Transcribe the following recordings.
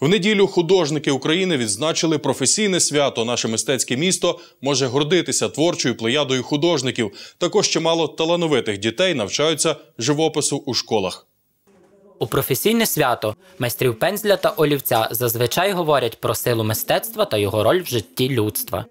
В неділю художники України відзначили професійне свято. Наше мистецьке місто може гордитися творчою плеядою художників. Також чимало талановитих дітей навчаються живопису у школах. У професійне свято майстрів пензля та олівця зазвичай говорять про силу мистецтва та його роль в житті людства.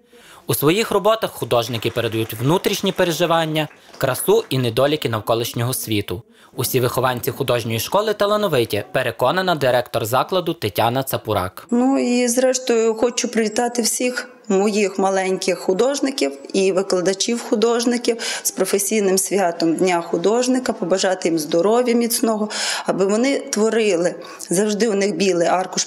У своїх роботах художники передають внутрішні переживання, красу і недоліки навколишнього світу. Усі вихованці художньої школи талановиті, переконана директор закладу Тетяна Цапурак. Ну і зрештою хочу привітати всіх моїх маленьких художників і викладачів художників з професійним святом Дня художника, побажати їм здоров'я міцного, аби вони творили. Завжди у них білий аркуш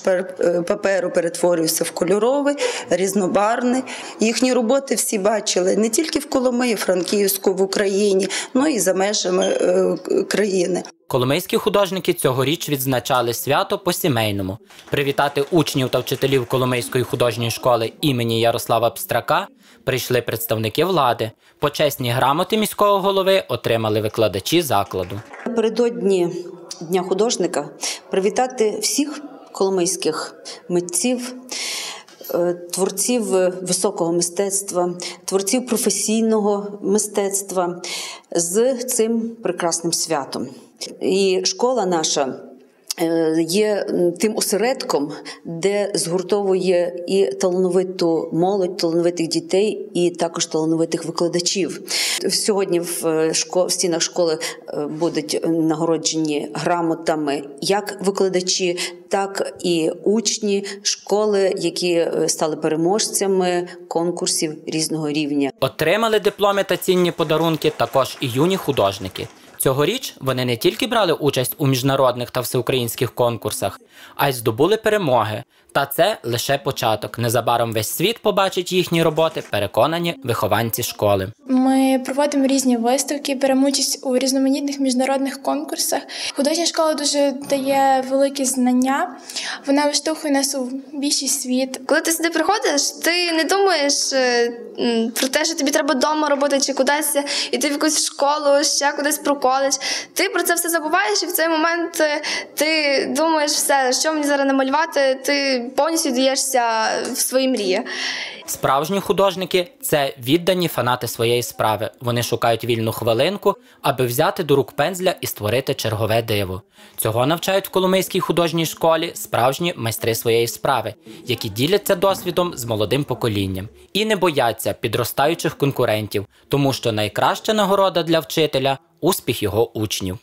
паперу перетворювався в кольоровий, різнобарний. Їхні роботи всі бачили не тільки в Коломиї, Франківську, в Україні, але і за межами е, країни. Коломийські художники цьогоріч відзначали свято по-сімейному. Привітати учнів та вчителів Коломийської художньої школи імені Ярослава Пстрака прийшли представники влади. Почесні грамоти міського голови отримали викладачі закладу. Напередодні Дня художника привітати всіх коломийських митців. е, Творців високого мистецтва, творців професійного мистецтва з цим прекрасним святом. І школа наша е, є тим осередком, де згуртовує і талановиту молодь, талановитих дітей, і також талановитих викладачів. Сьогодні в е, стінах школи е, будуть нагороджені грамотами як викладачі, так і учні школи, які стали переможцями конкурсів різного рівня. Отримали дипломи та цінні подарунки також і юні художники. Цьогоріч вони не тільки брали участь у міжнародних та всеукраїнських конкурсах, а й здобули перемоги. Та це лише початок. Незабаром весь світ побачить їхні роботи, переконані вихованці школи. Ми проводимо різні виставки, беремо участь у різноманітних міжнародних конкурсах. Художня школа дуже дає великі знання. Вона виштовхує нас у більший світ. Коли ти сюди приходиш, ти не думаєш е, про те, що тобі треба вдома робити чи кудись іти в якусь школу, ще кудись про коледж. Ти про це все забуваєш, і в цей момент е, ти думаєш все, що мені зараз намалювати, ти повністю даєшся в свої мрії. Справжні художники це віддані фанати своєї справи. Вони шукають вільну хвилинку, аби взяти до рук пензля і створити чергове диво. Цього навчають в Коломийській художній школі справжні майстри своєї справи, які діляться досвідом з молодим поколінням і не бояться підростаючих конкурентів, тому що найкраща нагорода для вчителя успіх його учнів.